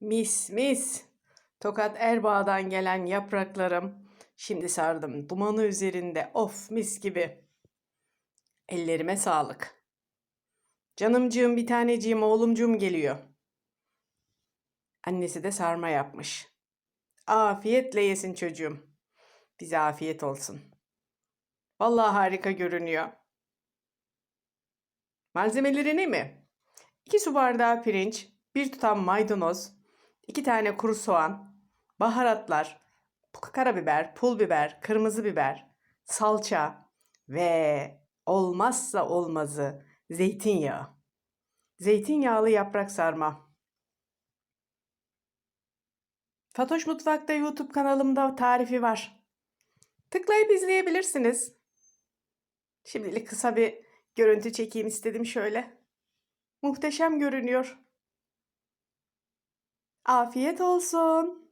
Mis mis. Tokat Erbaa'dan gelen yapraklarım. Şimdi sardım dumanı üzerinde. Of mis gibi. Ellerime sağlık. Canımcığım bir taneciğim oğlumcuğum geliyor. Annesi de sarma yapmış. Afiyetle yesin çocuğum. Bize afiyet olsun. Vallahi harika görünüyor. Malzemeleri ne mi? 2 su bardağı pirinç, 1 tutam maydanoz, 2 tane kuru soğan, baharatlar, karabiber, pul biber, kırmızı biber, salça ve olmazsa olmazı zeytinyağı. Zeytinyağlı yaprak sarma. Fatoş Mutfak'ta YouTube kanalımda tarifi var. Tıklayıp izleyebilirsiniz. Şimdilik kısa bir görüntü çekeyim istedim şöyle. Muhteşem görünüyor. Afiyet olsun.